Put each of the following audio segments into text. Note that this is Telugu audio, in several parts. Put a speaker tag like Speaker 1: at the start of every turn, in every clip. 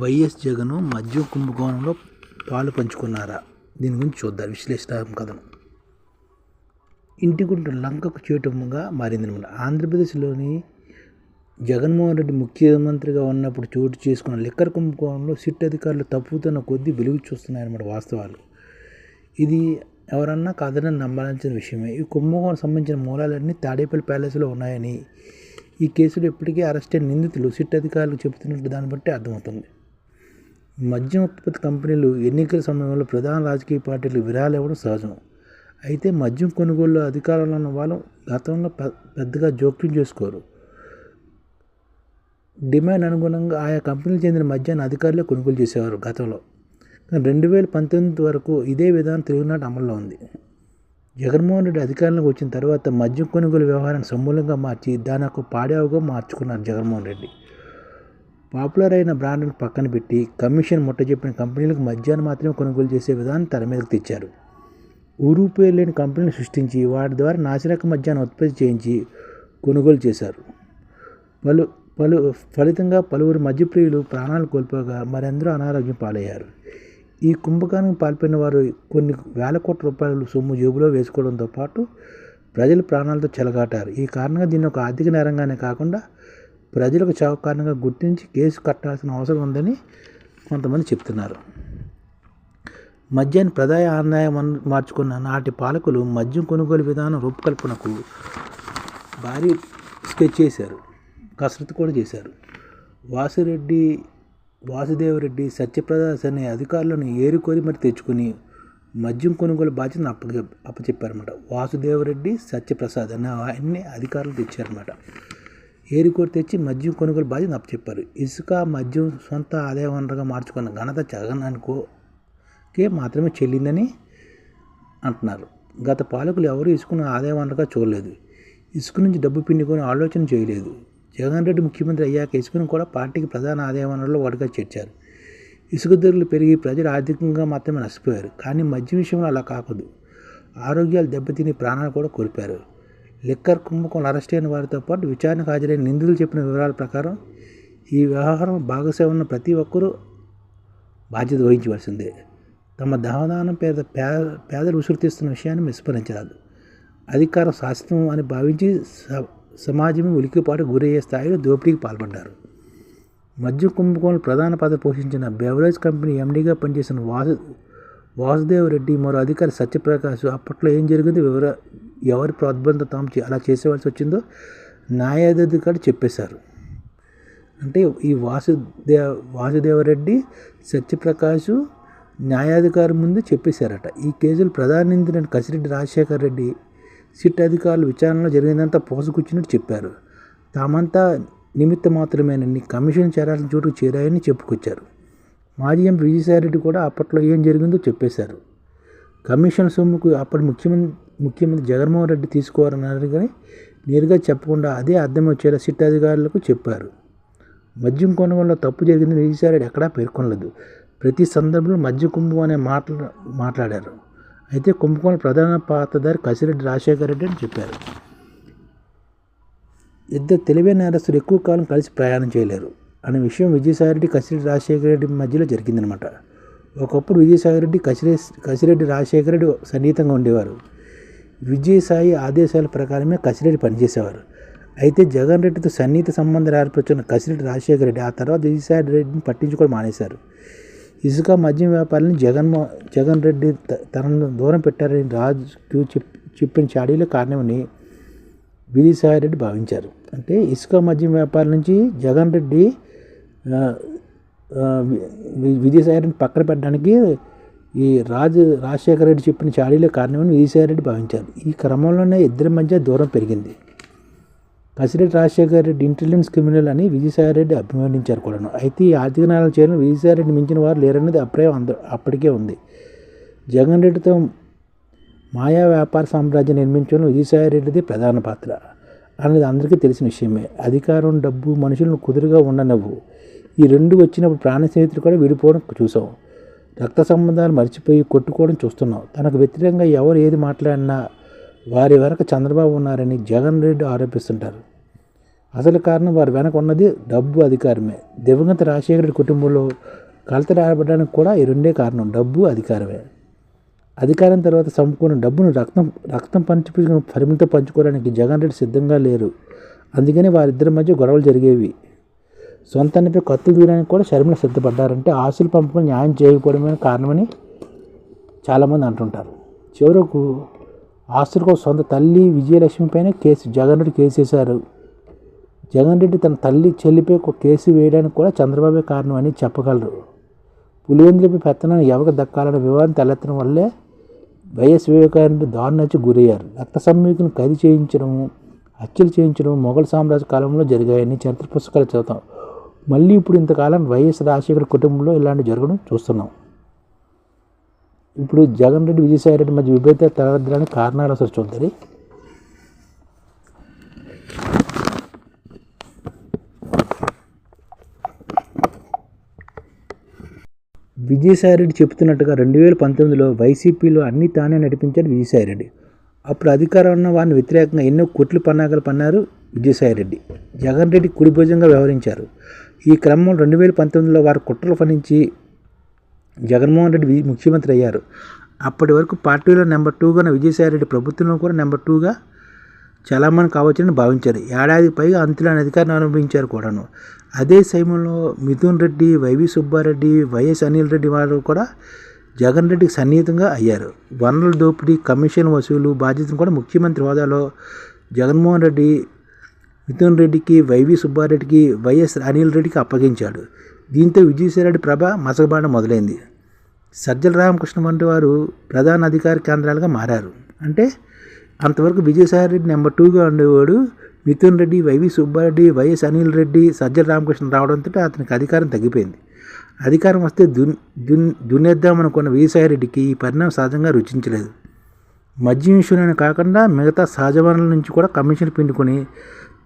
Speaker 1: వైఎస్ జగన్ మద్యం కుంభకోణంలో పాలు పంచుకున్నారా? దీని గురించి చూద్దాం. విశ్లేషణాత్మకథను ఇంటిగుంట లంకకు చేటుగా మారిందనమాట ఆంధ్రప్రదేశ్లోని జగన్మోహన్ రెడ్డి ముఖ్యమంత్రిగా ఉన్నప్పుడు చోటు చేసుకున్న లిక్కర్ కుంభకోణంలో సిట్ అధికారులు తప్పుతున్న కొద్దీ వెలుగు చూస్తున్నాయన్నమాట వాస్తవాలు. ఇది ఎవరన్నా కాదని నమ్మాల్సిన విషయమే. ఈ కుంభకోణం సంబంధించిన మూలాలన్నీ తాడేపల్లి ప్యాలెస్లో ఉన్నాయని ఈ కేసులో ఇప్పటికీ అరెస్ట్ అయిన నిందితులు సిట్ అధికారులు చెబుతున్నట్టు దాన్ని బట్టి అర్థమవుతుంది. మద్యం ఉత్పత్తి కంపెనీలు ఎన్నికల సమయంలో ప్రధాన రాజకీయ పార్టీలు విరాళాలు ఇవ్వడం సహజం. అయితే మద్యం కొనుగోలు అధికారంలో ఉన్న వాళ్ళు గతంలో పెద్దగా జోక్యం చేసుకోరు. డిమాండ్ అనుగుణంగా ఆయా కంపెనీలు చెందిన మద్యాన్ని అధికారులే కొనుగోలు చేసేవారు గతంలో. కానీ రెండు వేల పంతొమ్మిది వరకు ఇదే విధానం తెలుగునాటి అమల్లో ఉంది. జగన్మోహన్ రెడ్డి అధికారంలోకి వచ్చిన తర్వాత మద్యం కొనుగోలు వ్యవహారాన్ని సమూలంగా మార్చి దాని యొక్క పాడేవుగా మార్చుకున్నారు జగన్మోహన్ రెడ్డి. పాపులర్ అయిన బ్రాండ్ను పక్కన పెట్టి కమిషన్ ముట్టజెప్పిన కంపెనీలకు మధ్యాహ్నం మాత్రమే కొనుగోలు చేసే విధానం తల మీదకు తెచ్చారు. ఊరు పేరు లేని కంపెనీలు సృష్టించి వాటి ద్వారా నాసిరక మధ్యాహ్నం ఉత్పత్తి చేయించి కొనుగోలు చేశారు. పలు పలు ఫలితంగా పలువురు మద్యప్రియులు ప్రాణాలు కోల్పోగా మరెందరో అనారోగ్యం పాలయ్యారు. ఈ కుంభకానికి పాల్పడిన వారు కొన్ని వేల కోట్ల రూపాయలు సొమ్ము జేబులో వేసుకోవడంతో పాటు ప్రజలు ప్రాణాలతో చెలగాటారు. ఈ కారణంగా దీన్ని ఒక ఆర్థిక నేరంగానే కాకుండా ప్రజలకు చావు కారణంగా గుర్తించి కేసు కట్టాల్సిన అవసరం ఉందని కొంతమంది చెప్తున్నారు. మద్యాన్ని ప్రధాన ఆదాయం మార్చుకున్న నాటి పాలకులు మద్యం కొనుగోలు విధానం రూపకల్పనకు భారీ స్కెచ్ చేశారు కసరత్తు కూడా చేశారు. వాసిరెడ్డి వాసుదేవరెడ్డి సత్యప్రదాస్ అనే అధికారులను ఏరుకొని మరి తెచ్చుకొని మద్యం కొనుగోలు బాధ్యతను అప్ప అప్పచెప్పారన్నమాట. వాసుదేవరెడ్డి సత్యప్రసాద్ అనే ఆయన్ని అధికారులు తెచ్చారన్నమాట. ఏరికోటి తెచ్చి మద్యం కొనుగోలు బాధ్యత అప్పచెప్పారు. ఇసుక మద్యం సొంత ఆదాయ వనరుగా మార్చుకున్న ఘనత జగన్ అనుకోకే మాత్రమే చెల్లిందని అంటున్నారు. గత పాలకులు ఎవరు ఇసుకను ఆదాయ వనరుగా చూడలేదు. ఇసుక నుంచి డబ్బు పిండుకొని ఆలోచన చేయలేదు. జగన్ రెడ్డి ముఖ్యమంత్రి అయ్యాక ఇసుకను కూడా పార్టీకి ప్రధాన ఆదాయ వనరులో ఒకటిగా చేర్చారు. ఇసుక ధరలు పెరిగి ప్రజలు ఆర్థికంగా మాత్రమే నష్టపోయారు. కానీ మద్యం విషయంలో అలా కాకూడదు. ఆరోగ్యాలు దెబ్బతిని ప్రాణాలు కూడా కోల్పోయారు. లిక్కర్ కుంభకోణం అరెస్ట్ అయిన వారితో పాటు విచారణకు హాజరైన నిందితులు చెప్పిన వివరాల ప్రకారం ఈ వ్యవహారం భాగస్వామి ఉన్న ప్రతి ఒక్కరూ బాధ్యత వహించవలసిందే. తమ దహదానం పేద పేద పేదలు ఉసిరితీస్తున్న విషయాన్ని విస్మరించరాదు. అధికారం శాశ్వతం అని భావించి స- ఉలికిపాటు గురయ్యే స్థాయిలో దోపిడీకి పాల్పడ్డారు. మద్యం కుంభకోణం ప్రధాన పాత్ర పోషించిన బెవరేజ్ కంపెనీ ఎండీగా పనిచేసిన వాసు వాసుదేవ్ రెడ్డి మరో అధికారి సత్యప్రకాష్ అప్పట్లో ఏం జరిగిందో వివర ఎవరి ప్రోద్బంధం తాము చే- అలా చేసేవలసి వచ్చిందో న్యాయాధికారి చెప్పేశారు. అంటే ఈ వాసుదేవ వాసుదేవరెడ్డి సత్యప్రకాష్ న్యాయాధికారి ముందు చెప్పేశారట. ఈ కేసులు ప్రధాన నిందితుడైన కసిరెడ్డి రాజశేఖర్ రెడ్డి సిట్ అధికారులు విచారణలో జరిగిందంతా పోసుకొచ్చినట్టు చెప్పారు. తామంతా నిమిత్త మాత్రమేనని కమిషన్ చేరాల్సిన చోటుకు చేరాయని చెప్పుకొచ్చారు. మాజీ ఎంపీ విజయసాయిరెడ్డి కూడా అప్పట్లో ఏం జరిగిందో చెప్పేశారు. కమిషన్ సొమ్ముకు అప్పటి ముఖ్యమంత్రి ముఖ్యమంత్రి జగన్మోహన్ రెడ్డి తీసుకోవాలన్నారు కానీ నేరుగా చెప్పకుండా అదే అర్థం వచ్చేలా సిట్ అధికారులకు చెప్పారు. మద్యం కొనుగోలులో తప్పు జరిగిందని విజయసాయిరెడ్డి ఎక్కడా పేర్కొనలేదు. ప్రతి సందర్భంలో మద్య కుంభం అనే మాటలు మాట్లాడారు. అయితే కుంభకోణం ప్రధాన పాత్రధారి కసిరెడ్డి రాజశేఖర రెడ్డి అని చెప్పారు. ఇద్దరు తెలివైన నేరస్తులు ఎక్కువ కాలం కలిసి ప్రయాణం చేయలేరు అనే విషయం విజయసాయిరెడ్డి కసిరెడ్డి రాజశేఖర రెడ్డి మధ్యలో జరిగిందనమాట ఒకప్పుడు విజయసాయిరెడ్డి కసిరే కసిరెడ్డి రాజశేఖర రెడ్డి సన్నిహితంగా ఉండేవారు. విజయసాయి ఆదేశాల ప్రకారమే కసిరెడ్డి పనిచేసేవారు. అయితే జగన్ రెడ్డితో సన్నిహిత సంబంధాలు ఏర్పరిచిన కసిరెడ్డి రాజశేఖర రెడ్డి ఆ తర్వాత విజయసాయి రెడ్డిని పట్టించుకోవడం మానేశారు. ఇసుక మద్యం వ్యాపారాన్ని జగన్ జగన్ రెడ్డి త- తనను దూరం పెట్టారని రాజుకు చెప్పిన చాడీలో కారణమని విజయసాయి రెడ్డి భావించారు. అంటే ఇసుక మద్యం వ్యాపారం నుంచి జగన్ రెడ్డి విజయసాయి రెడ్డిని పక్కన పెట్టడానికి ఈ రాజు రాజశేఖర రెడ్డి చెప్పిన చాడీలో కారణమని విజయసాయి రెడ్డి భావించారు. ఈ క్రమంలోనే ఇద్దరి మధ్య దూరం పెరిగింది. కసిరెడ్డి రాజశేఖర రెడ్డి ఇంటెలిజెన్స్ క్రిమినల్ అని విజయసాయి రెడ్డి అభివర్ణించారు కూడాను. అయితే ఈ ఆర్థిక నేరాలు చేయడం విజయసాయి రెడ్డి మించిన వారు లేరనేది అప్పుడే అంద అప్పటికే ఉంది. జగన్ రెడ్డితో మాయా వ్యాపార సామ్రాజ్యం నిర్మించడం విజయసాయి రెడ్డిది ప్రధాన పాత్ర అనేది అందరికీ తెలిసిన విషయమే. అధికారం డబ్బు మనుషులను కుదురుగా ఉండనవ్వు. ఈ రెండు వచ్చినప్పుడు ప్రాణ స్నేహితులు కూడా విడిపోవడం చూసాం రక్త సంబంధాలు మర్చిపోయి కొట్టుకోవడం చూస్తున్నాం. తనకు వ్యతిరేకంగా ఎవరు ఏది మాట్లాడినా వారి వెనక చంద్రబాబు ఉన్నారని జగన్ రెడ్డి ఆరోపిస్తుంటారు. అసలు కారణం వారి వెనక ఉన్నది డబ్బు అధికారమే. దివంగత రాజశేఖర రెడ్డి కుటుంబంలో కలత రాబడడానికి కూడా ఈ రెండే కారణం డబ్బు అధికారమే. అధికారం తర్వాత సమకూరిన డబ్బును రక్తం రక్తం పంచి పరిమితం పంచుకోవడానికి జగన్ రెడ్డి సిద్ధంగా లేరు. అందుకని వారిద్దరి మధ్య గొడవలు జరిగేవి. సొంతానిపై కత్తులు దూయడానికి కూడా షర్మిల సిద్ధపడ్డారంటే ఆస్తులు పంపకం న్యాయం చేయకపోవడమే కారణమని చాలామంది అంటుంటారు. చివరకు ఆస్తులకు సొంత తల్లి విజయలక్ష్మి పైన కేసు జగన్ రెడ్డి కేసు వేశారు. జగన్ రెడ్డి తన తల్లి చెల్లిపై ఒక కేసు వేయడానికి కూడా చంద్రబాబే కారణం అని చెప్పగలరు. పులివెందులపై పెత్తనాన్ని ఎవరికి దక్కాలన్న వివాదం తలెత్తడం వల్లే వైఎస్ వివేకానంద దారుణానికి గురయ్యారు. రక్త సమ్మికులను ఖైదు చేయించడం హత్యలు చేయించడం మొఘల్ సామ్రాజ్య కాలంలో జరిగాయని చరిత్ర పుస్తకాలు చదువుతాం మళ్ళీ ఇప్పుడు ఇంతకాలం వైఎస్ రాజశేఖర్ కుటుంబంలో ఇలాంటి జరగడం చూస్తున్నాం. ఇప్పుడు జగన్ రెడ్డి విజయసాయి రెడ్డి మధ్య విభేద తలెత్తడానికి కారణాలు అసలు చూద్దాం. విజయసాయిరెడ్డి చెప్తున్నట్టుగా రెండు వేల పంతొమ్మిదిలో వైసీపీలో అన్ని తానే నడిపించాడు విజయసాయిరెడ్డి అప్పుడు అధికారం ఉన్న వారిని వ్యతిరేకంగా ఎన్నో కుట్లు పన్నాగాలు పన్నారు విజయసాయిరెడ్డి జగన్ రెడ్డి కుడిభుజంగా వ్యవహరించారు. ఈ క్రమంలో రెండు వేల పంతొమ్మిదిలో వారు కుట్రలు ఫలించి జగన్మోహన్ రెడ్డి ముఖ్యమంత్రి అయ్యారు. అప్పటి వరకు పార్టీలో నెంబర్ టూగా ఉన్న విజయసాయిరెడ్డి ప్రభుత్వంలో కూడా నెంబర్ టూగా చాలామంది కావచ్చని భావించారు. ఏడాది పైగా అంతులేని అధికారాన్ని అనుభవించారు కూడాను. అదే సమయంలో మిథున్ రెడ్డి వైవి సుబ్బారెడ్డి వైఎస్ అనిల్ రెడ్డి వారు కూడా జగన్ రెడ్డికి సన్నిహితంగా అయ్యారు. వనరుల దోపిడీ కమిషన్ వసూలు బాధ్యతను కూడా ముఖ్యమంత్రి హోదాలో జగన్మోహన్ రెడ్డి మిథున్ రెడ్డికి వైవి సుబ్బారెడ్డికి వైఎస్ అనిల్ రెడ్డికి అప్పగించాడు. దీంతో విజయసాయిరెడ్డి ప్రభ మసగబాట మొదలైంది. సజ్జల రామకృష్ణ వంటి వారు ప్రధాన అధికార కేంద్రాలుగా మారారు. అంటే అంతవరకు విజయసాయిరెడ్డి నెంబర్ టూగా ఉండేవాడు మిథున్ రెడ్డి వైవి సుబ్బారెడ్డి వైఎస్ అనిల్ రెడ్డి సజ్జల రామకృష్ణ రావడంతో అతనికి అధికారం తగ్గిపోయింది. అధికారం వస్తే దున్ దున్ దున్నేద్దామనుకున్న విజయసాయిరెడ్డికి ఈ పరిణామం సహజంగా రుచించలేదు. మద్యం విషయంలోనే కాకుండా మిగతా సహజ వనరుల నుంచి కూడా కమిషన్ పిండుకొని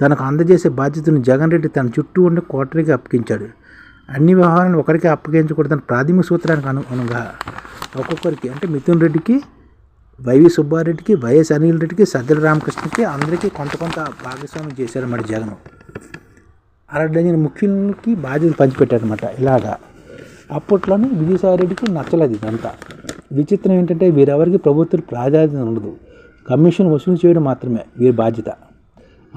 Speaker 1: తనకు అందజేసే బాధ్యతను జగన్ రెడ్డి తన చుట్టూ ఉండే కోటరీకి అప్పగించాడు. అన్ని వ్యవహారాలను ఒకరికి అప్పగించకూడదని ప్రాథమిక సూత్రానికి అనుగుణంగా ఒక్కొక్కరికి అంటే మిథున్ రెడ్డికి వైవి సుబ్బారెడ్డికి వైఎస్ అనిల్ రెడ్డికి సజ్జల రామకృష్ణకి అందరికీ కొంత కొంత భాగస్వామ్యం చేశారు జగన్. అరడజన ముఖ్యులకి బాధ్యతలు పంచిపెట్టారనమాట ఇలాగా. అప్పట్లోనే విజయసాయి రెడ్డికి నచ్చలేదు ఇదంతా. విచిత్రం ఏంటంటే వీరెవరికి ప్రభుత్వం ప్రాధాన్యత ఉండదు. కమిషన్ వసూలు చేయడం మాత్రమే వీరి బాధ్యత.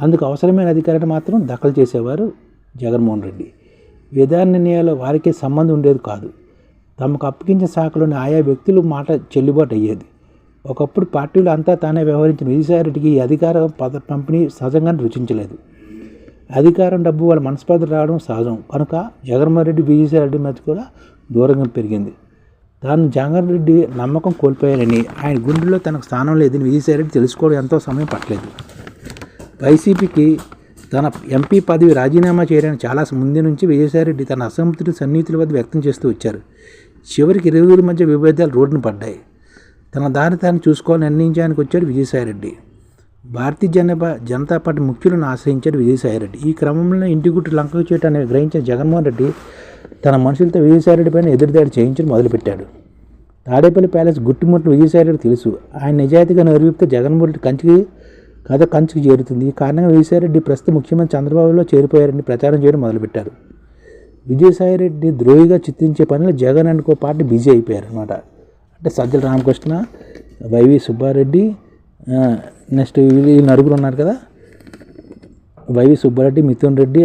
Speaker 1: అందుకు అవసరమైన అధికారాన్ని మాత్రం దఖలు చేసేవారు జగన్మోహన్ రెడ్డి. విధాన నిర్ణయాలు వారికే సంబంధం ఉండేది కాదు. తమకు అప్పగించిన శాఖలోని ఆయా వ్యక్తులు మాట చెల్లుబాటు అయ్యేది. ఒకప్పుడు పార్టీలు అంతా తానే వ్యవహరించిన విజయసాయిరెడ్డికి ఈ అధికార పద పంపిణీ సహజంగానే రుచించలేదు. అధికారం డబ్బు వాళ్ళ మనస్పర్ధ రావడం సహజం. కనుక జగన్మోహన్ రెడ్డి విజయసాయిరెడ్డి మధ్య కూడా దూరంగా పెరిగింది. తాను జగన్ రెడ్డి నమ్మకం కోల్పోయారని ఆయన గుండెల్లో తనకు స్థానం లేదని విజయసాయిరెడ్డి తెలుసుకోవడం ఎంతో సమయం పట్టలేదు. వైసీపీకి తన ఎంపీ పదవి రాజీనామా చేయడానికి చాలా ముందు నుంచి విజయసాయిరెడ్డి తన అసంతృప్తి సన్నిహితుల వద్ద వ్యక్తం చేస్తూ వచ్చారు. చివరికి ఇరువురి మధ్య విభేదాలు రోడ్డున పడ్డాయి. తన దారి తాను చూసుకోవాలని నిర్ణయించడానికి వచ్చాడు విజయసాయిరెడ్డి. భారతీయ జనపా జనతా పార్టీ ముఖ్యులను ఆశ్రయించాడు విజయసాయిరెడ్డి. ఈ క్రమంలో ఇంటి గుట్టు లంకకు చేయటాన్ని గ్రహించిన జగన్మోహన్ రెడ్డి తన మనుషులతో విజయసాయిరెడ్డి పైన ఎదురుదాడి చేయించడం మొదలుపెట్టాడు. తాడేపల్లి ప్యాలెస్ గుట్టుముట్టు విజయసాయిరెడ్డి తెలుసు. ఆయన నిజాయితీగా నిరూపితే జగన్మోహన్ రెడ్డి కంచికి కథ కంచికి చేరుతుంది. ఈ కారణంగా విజయసాయిరెడ్డి ప్రస్తుత ముఖ్యమంత్రి చంద్రబాబులో చేరిపోయారని ప్రచారం చేయడం మొదలుపెట్టారు. విజయసాయిరెడ్డి ద్రోహిగా చిత్రించే పనిలో జగన్ అనుకో పార్టీ బిజీ అయిపోయారు అనమాట అంటే సజ్జల రామకృష్ణ వైవి సుబ్బారెడ్డి నెక్స్ట్ వీళ్ళు ఈ నలుగురు ఉన్నారు కదా. వైవి సుబ్బారెడ్డి మిథున్ రెడ్డి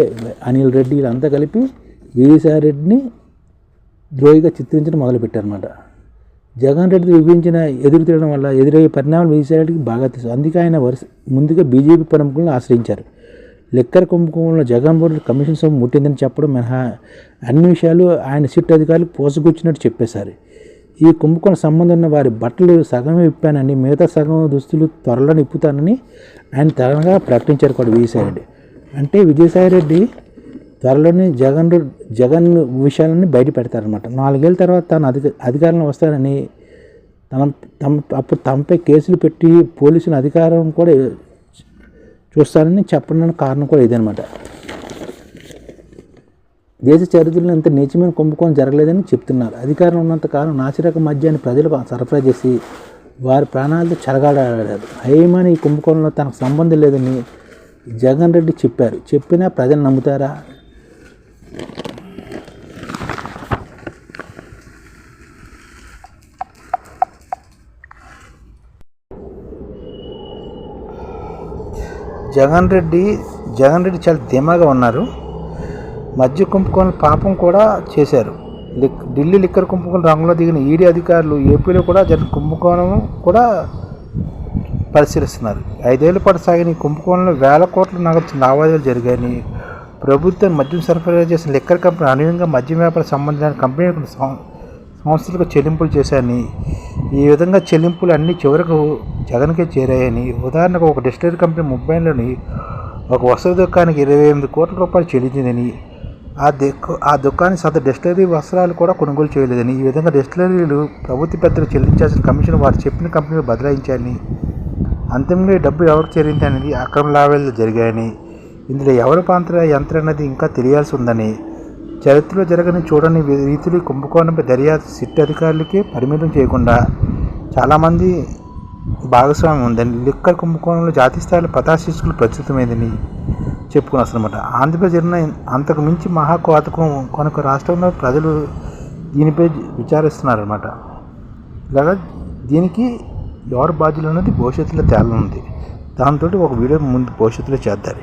Speaker 1: అనిల్ రెడ్డి వీళ్ళంతా కలిపి విజయసాయి రెడ్డిని ద్రోహిగా చిత్రించడం మొదలుపెట్టారనమాట జగన్ రెడ్డి విభజించిన ఎదురు తిరగడం వల్ల ఎదురయ్యే పరిణామాలు విజయసాయి బాగా తెలుసు. అందుకే ఆయన వరుస ముందుగా బీజేపీ ప్రముఖులను ఆశ్రయించారు. లెక్కర కుంభకోణంలో జగన్ బోర్డు కమిషన్ సొమ్ము ముట్టిందని చెప్పడం మినహా అన్ని విషయాలు ఆయన సిట్ అధికారులు పోసగుచ్చినట్టు చెప్పేశారు. ఈ కుంభకోణ సంబంధం ఉన్న వారి బట్టలు సగమే విప్పానని మిగతా సగం దుస్తులు త్వరలో నిప్పుతానని ఆయన తరంగా ప్రకటించారు కూడా విజయసాయిరెడ్డి అంటే విజయసాయిరెడ్డి త్వరలోనే జగన్ రెడ్డి- జగన్ విషయాలన్నీ బయట పెడతారనమాట నాలుగేళ్ళ తర్వాత తాను అధిక అధికారంలో వస్తానని తన తమ అప్పుడు తమపై కేసులు పెట్టి పోలీసుల అధికారం కూడా చూస్తానని చెప్పడానికి కారణం కూడా ఇదనమాట దేశ చరిత్రలో ఇంత నీచమైన కుంభకోణం జరగలేదని చెప్తున్నారు. అధికారం ఉన్నంతకాలం నాసిరక మద్యాన్ని ప్రజలకు సరఫరా చేసి వారి ప్రాణాలతో చెరగాడాడారు. హైమాని ఈ కుంభకోణంలో తనకు సంబంధం లేదని జగన్ రెడ్డి చెప్పారు. చెప్పినా ప్రజలు నమ్ముతారా? జగన్ రెడ్డి జగన్ రెడ్డి చాలా ధీమాగా ఉన్నారు. మధ్య కుంభకోణం పాపం కూడా చేశారు. లిక్ ఢిల్లీ లిక్కర్ కుంభకోణం రంగంలో దిగిన ఈడీ అధికారులు ఏపీలో కూడా జరిగిన కుంభకోణం కూడా పరిశీలిస్తున్నారు. ఐదేళ్ళ పాటు సాగిన ఈ కుంభకోణంలో వేల కోట్ల నగదు లావాదేవీలు జరిగాయని ప్రభుత్వం మద్యం సరఫరా చేసిన లిక్కర్ కంపెనీ అనుయంగా మద్యం వ్యాపార సంబంధించిన కంపెనీలకు సంస్థలకు చెల్లింపులు చేశాయని ఈ విధంగా చెల్లింపులు అన్నీ చివరకు జగన్కే చేరాయని ఉదాహరణకు ఒక డిస్టరీ కంపెనీ ముంబైలోని ఒక వస్త్ర దుకాణానికి ఇరవై ఎనిమిది కోట్ల రూపాయలు చెల్లించిందని ఆ దుక్ ఆ దుకాణం సత డిస్టిలరీ వస్త్రాలు కూడా కొనుగోలు చేయలేదని ఈ విధంగా డిస్టిలరీలు ప్రభుత్వ పెద్దలు చెల్లించాల్సిన కమిషన్ వారు చెప్పిన కంపెనీలు బదలాయించాలని అంతిమంగా డబ్బు ఎవరికి చేరింది అనేది అక్రమ లావాదేవీలు జరిగాయని ఇందులో ఎవరి పాత్ర ఎంత అన్నది ఇంకా తెలియాల్సి ఉందని చరిత్రలో జరగని చూడని రీతిలో కుంభకోణంపై దర్యాప్తు సిట్ అధికారులకి పరిమితం చేయకుండా చాలామంది భాగస్వామ్యం ఉందని లిక్కర్ కుంభకోణంలో జాతీయ స్థాయిలో పతాశిస్కులు ప్రస్తుతమైందని చెప్పుకుని వస్తున్నమాట ఆంధ్రప్రదేశ్ జరిగిన అంతకు మించి మహాకోతకం కొనకు రాష్ట్రంలో ప్రజలు దీనిపై విచారిస్తున్నారనమాట ఇలాగా దీనికి ఎవరు బాధ్యులు అన్నది భవిష్యత్తులో తేలనుంది. దాంతో ఒక వీడియో ముందు భవిష్యత్తులో చేద్దారు